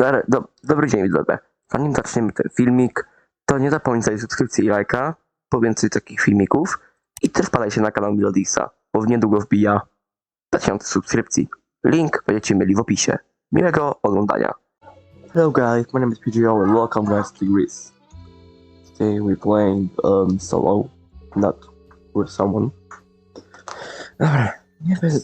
Dobry, do, dobry dzień widzowie. Zanim zaczniemy ten filmik, to nie zapomnijcie subskrypcji i lajka po więcej takich filmików i też wpadajcie na kanał Melodisa, bo niedługo wbija 1000 subskrypcji. Link będziecie mieli w opisie. Miłego oglądania. Hello guys, my name is PGO and welcome guys to Greece. Today we're playing um, solo, not with someone. Dobra, nie będę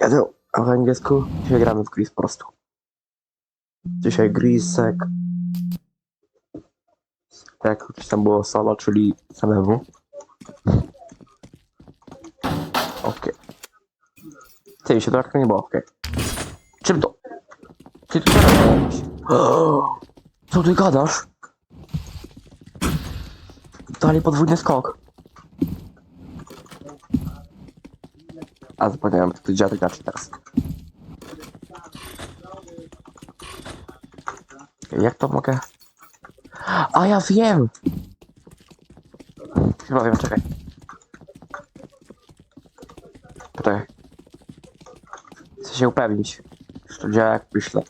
gadał w angielsku, dzisiaj gramy w Greece po prostu. Dzisiaj Grisek. Jak już tam było solo, czyli samemu. Okej. Ty się to nie było, okej. Czym to? Ty tu teraz? Co ty gadasz? Dali podwójny skok. A zapomniałem, to działa inaczej teraz. Jak to mogę? A ja wiem! Chyba wiem, czekaj. Poczekaj. Chcę się upewnić, że to działa jak myślę.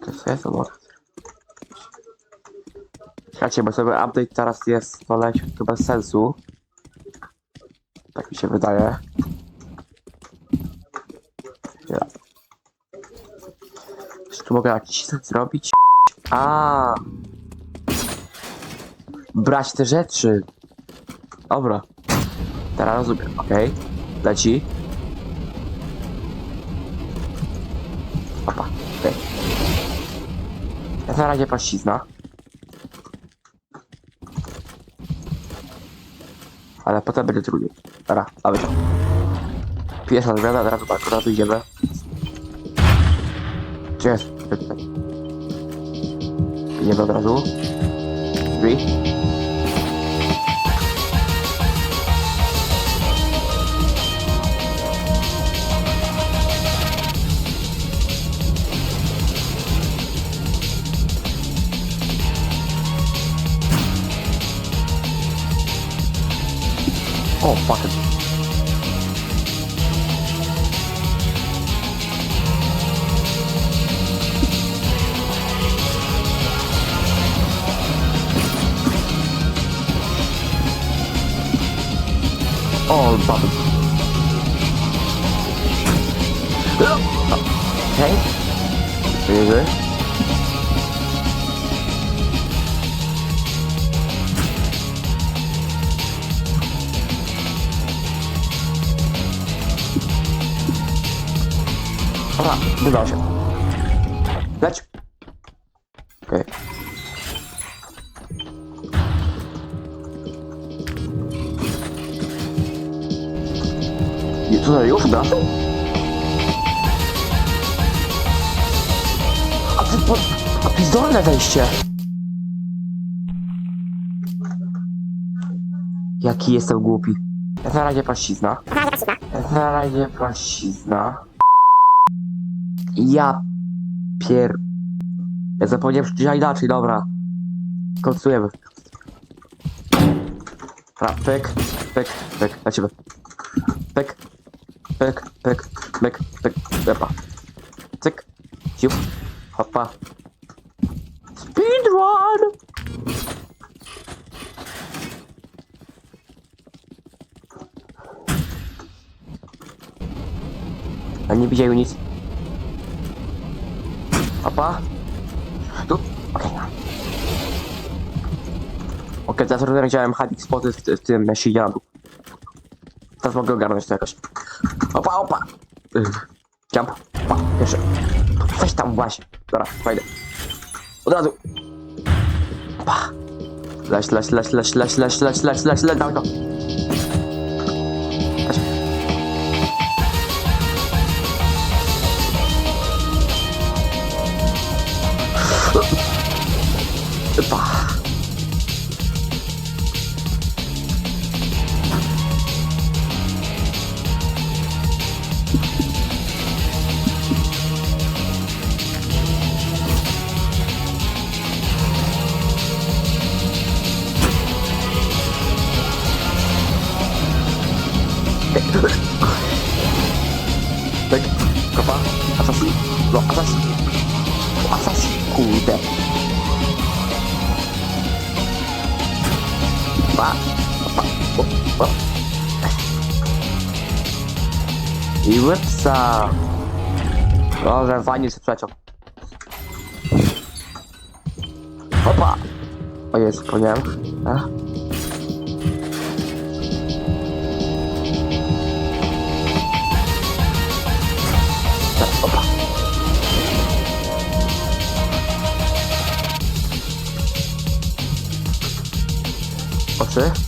To jest jest, może. Słuchajcie, bo sobie update teraz jest to leci to bez sensu. Tak mi się wydaje. Ja. Czy tu mogę jakiś set zrobić? A. Brać te rzeczy. Dobra. Teraz rozumiem, okej. Leci. Opa, okej. Ja na razie płaszczyzna. Ale potem będzie trudniej. Dobra, to. Pierwsza zmiana, od razu idziemy. Gdzie jest? Idziemy od razu. Drzwi. Oh, fucking. Oh, fuck! Oh, okay. Oh. Are you? Udało się. Leć. Okej. I tutaj już wracał? A ty po... A pizdolne wejście. Jaki jestem głupi. Na razie płaszczyzna. Na razie płaszczyzna. Ja pier... Ja zapomniałem, dzisiaj inaczej, dobra. Końcujemy. Dobra, pyk, pyk, pyk, lecimy. Pyk, pyk, pyk, pyk, pyk, lepa. Cyk, ciup, hopa. Speedrun! A nie widziałem nic. Opa. Tu. Okej. Okej, teraz rozumiem, chciałem hiding spoty w, w tym siedziadu. Teraz mogę ogarnąć to jakoś. Opa, opa. Jump. Opa, pierwszy. Weź tam właśnie. Dobra, fajnie. Od razu. Opa. Leś, leś, leś, leś, leś, leś, leś, leś, leś, leś, dawaj Łypsa. Dobrze, fajnie się przeciął. Opa! O jest, zapomniałem. A? Tak, opa. Oczy?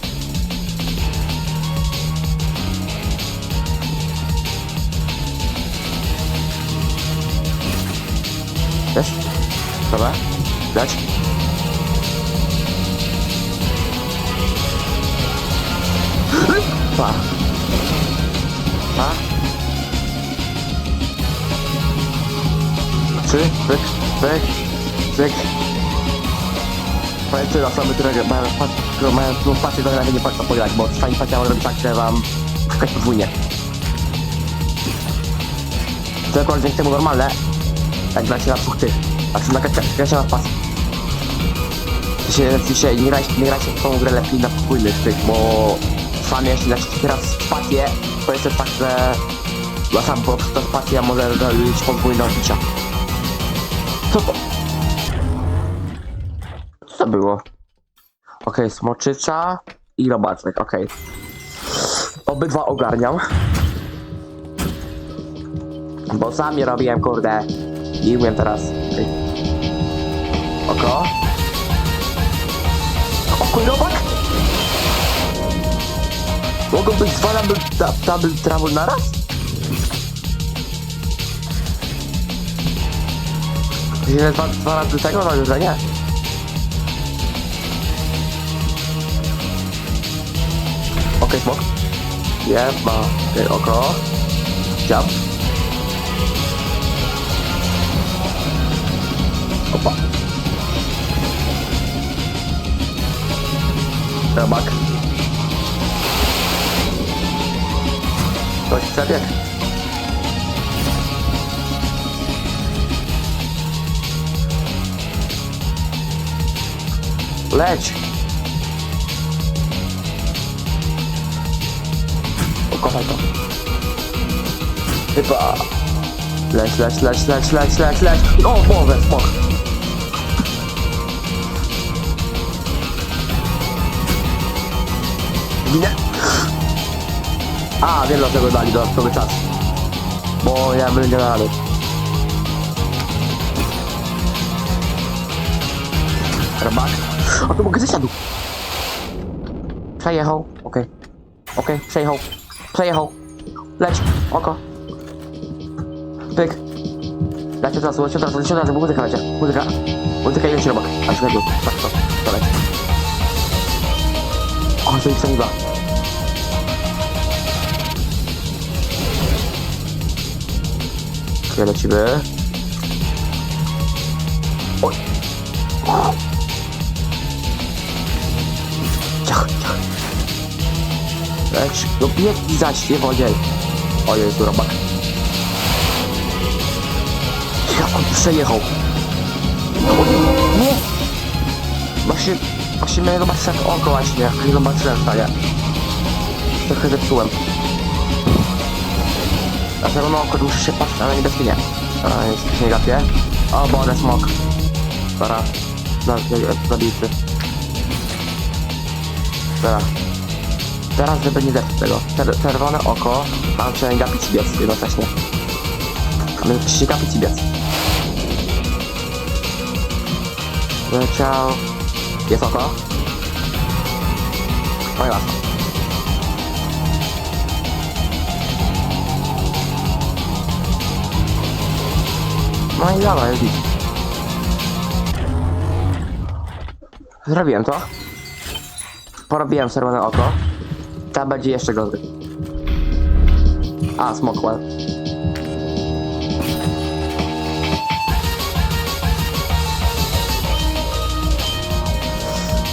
Jest? Dobra. Dać? Pa. Pa. Trzy, pyk, pyk, pyk. Pamiętajcie osoby, które mają, które mają tu do grania, nie patrzą pograć, bo fajnie patrzą robić tak, że wam szukać podwójnie. To dzięki temu normalne, jak gra się na dwóch tych, a czy na kaczkach, gra się na pas. W sensie, w sensie nie grać, nie grać w tą grę lepiej na podwójnych tych, bo sam jeśli dasz teraz spację, to jest tak, że dla sam po prostu może robić podwójne odbicia. Co to? Co to było? Okej, smoczycza i robaczek, okej. Obydwa ogarniam. Bo sam je robiłem, kurde. I umiem teraz. Okej. Oko. Oko robak? Mogą być dwa double, travel naraz? Ile dwa, dwa razy tego? No że nie. Okej, smok. Jest, ma. Okej, oko. Jump. Rabak. Ktoś przebieg. Leć. Okopaj to. Chyba. Leć, leć, leć, leć, leć, leć, leć. O, Boże, smok. Ginę. A, wiem dlaczego dali dodatkowy czas. Bo ja dał rady. Rabak. A tu mogę zesiadł. Przejechał. Okej. Okej, przejechał. Przejechał. Leć. Oko. Pyk. Od razu, leć od razu, bo muzyka lecie. Muzyka. Muzyka i leci robak. A czekaj, tak to. To leci. O, to ich sędzia. Okej, lecimy. Oj. Leć, no biegnij zaś, nie wodziej. O Jezu, robak. Jak przejechał. Nie! Właśnie, właśnie miałem zobaczyć jak oko właśnie, nie zobaczyłem to, nie. Trochę zepsułem. Dlatego no oko muszę się patrzeć, ale niebieskie nie. A, jest nie gapię. O, boże, smok. Dobra. Zabijcy. Dobra. Teraz, żeby nie zepsuć tego. Czer czerwone oko, mam się gapić i biec jednocześnie. Mamy się gapić i biec. Leciał. Jest oko. No i łatwo. No i dobra, jest. Zrobiłem to. Porobiłem czerwone oko. Ta będzie jeszcze gorzej. A, smokłe.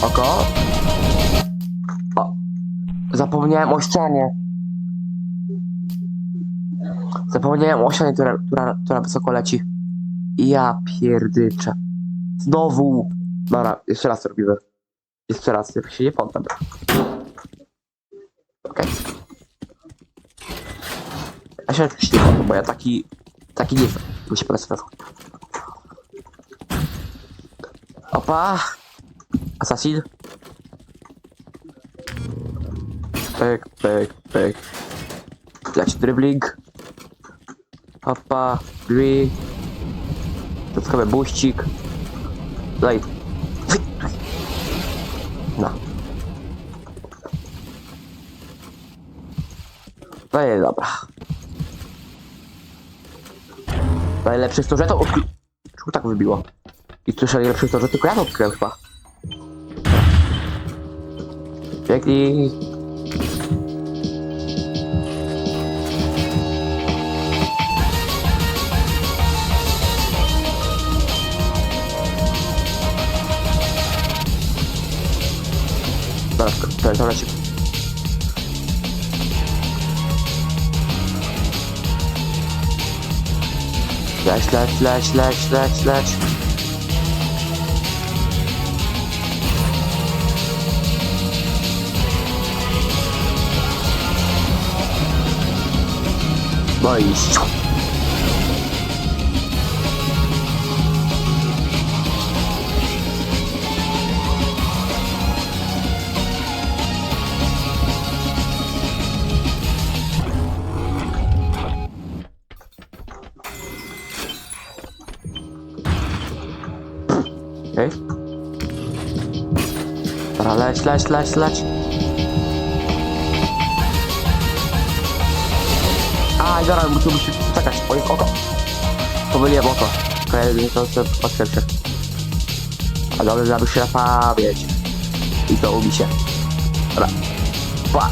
Oko. O. Zapomniałem o ścianie. Zapomniałem o ścianie, która, która, która wysoko leci. Ja pierdyczę. Znowu. Dobra, jeszcze raz robimy. Jeszcze raz, ja się nie poddam. Okej. Ja się oczywiście nie poddam, bo ja taki... Taki nie jestem. Bo się. Opa! Assassin. Pyk, pyk, pyk. Leci dribbling. Opa, drzwi. Dodatkowy buścik. Daj. No. No i dobra. Najlepszy jest to, że to odkry... Czemu tak wybiło? I jeszcze najlepsze jest to, że tylko ja to odkryłem chyba. Jackie Flash, flash, flash, flash, flash, flash. To, to leci. Leć, leć, leć, leć, leć, leć. No i siu. Okej. Dobra, leć, leć, leć, leć. A, i zaraz, tu musi czekać. O, jest oko. Pomyliłem oko. Okej, to sobie otwieram się. A dobrze, żeby się napawieć. I to ubi się. Dobra. Pa.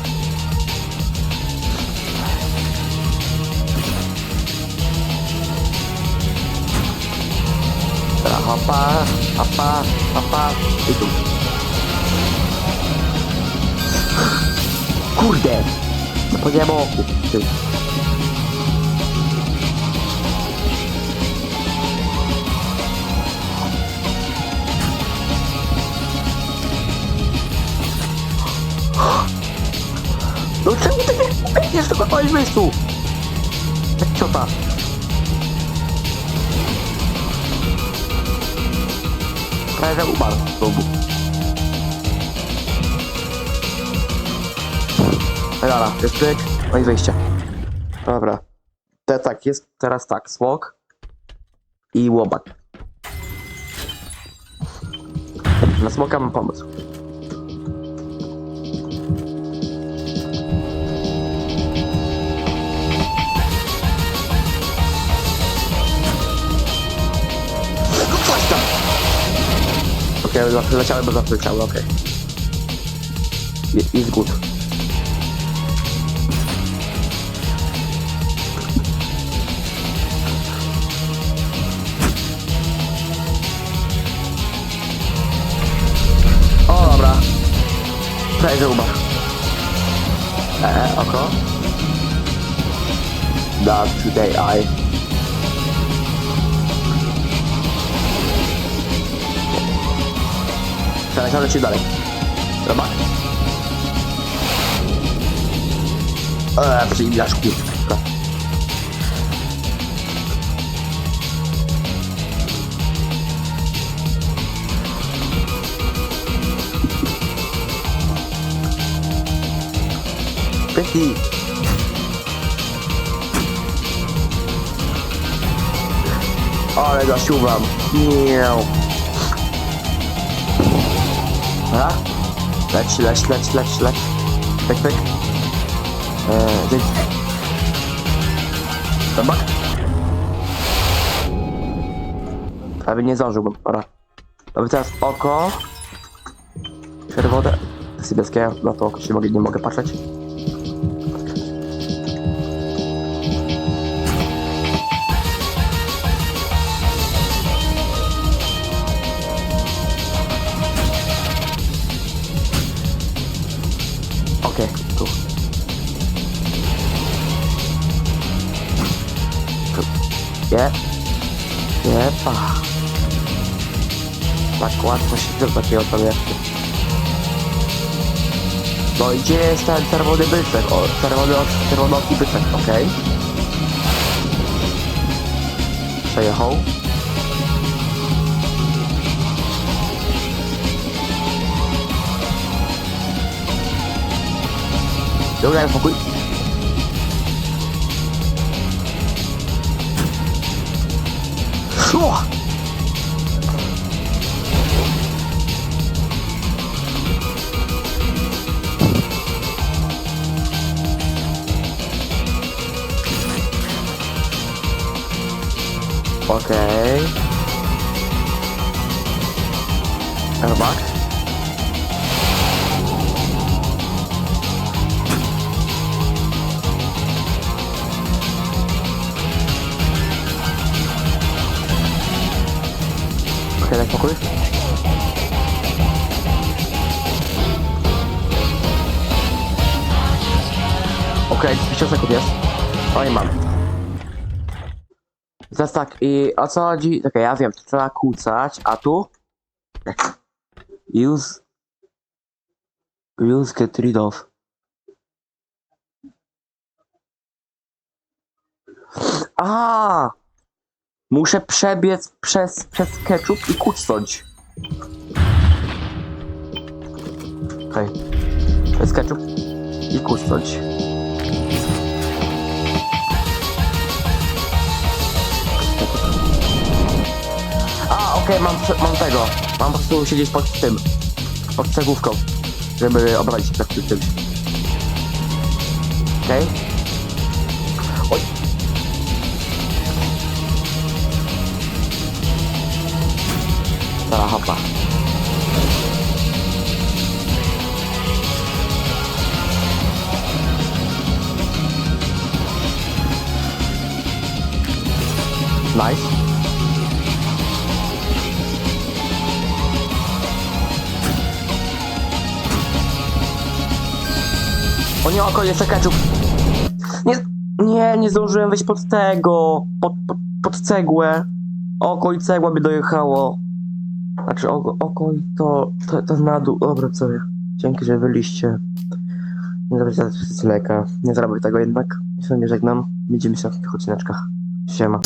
Dobra, hopa, hopa, hopa. I tu. Kurde! Zapomniałem o oku. Ty. Nie biegniesz tylko w moim miejscu? Jak ciota. Prawie że umarł domu. Dobra, jest pyk, no i wyjście. Dobra. Te, tak, jest teraz tak, smok i łobak. Na smoka mam pomysł. Okay, przeleciały, bo zaprzeleciały, okej. Okay. Jest good. O, dobra. Prawie umarł. Eee, oko. Today, I. Teraz leci dalej. Dobra. Eee, przyjmiasz kurczę. Pyki. Ale zasiuwam. Miau. Dobra. Leć, leć, leć, leć, leć. Pyk, pyk. Eee, dzięki. Dobra. Prawie nie zdążyłbym. Dobra. Dobra, teraz oko. Czerwone. Sybielskie, na to oko się nie mogę patrzeć. Tak łatwo się do takiego jeszcze. No i gdzie jest ten czerwony byczek? O, czerwony, czerwonoki byczek, okej. Przejechał. Dobra, spokój. Szło! Okej. Airbag. Okej, daj spokój. Okej, 50 sekund jest. O, nie mam. Teraz tak, i o co chodzi? Okej, ja wiem, to trzeba kłócać, a tu? Use... Use get rid of. A! Muszę przebiec przez, przez ketchup i kucnąć. Okej. Przez ketchup i kucnąć. Okej, mam, mam tego. Mam po prostu siedzieć pod tym. Pod cegłówką. Żeby obrać się przed czymś. Okej? Oj. Dobra, hopa. Nice. O nie, oko, jeszcze ketchup. Nie, nie, nie zdążyłem wejść pod tego, pod, pod, pod cegłę. Oko i cegła by dojechało. Znaczy oko, oko i to, to, to na dół. Dobra, co ja. Dzięki, że byliście. Nie teraz z leka. Nie zrobię tego jednak. Się nie żegnam. Widzimy się w tych odcineczkach. Siema.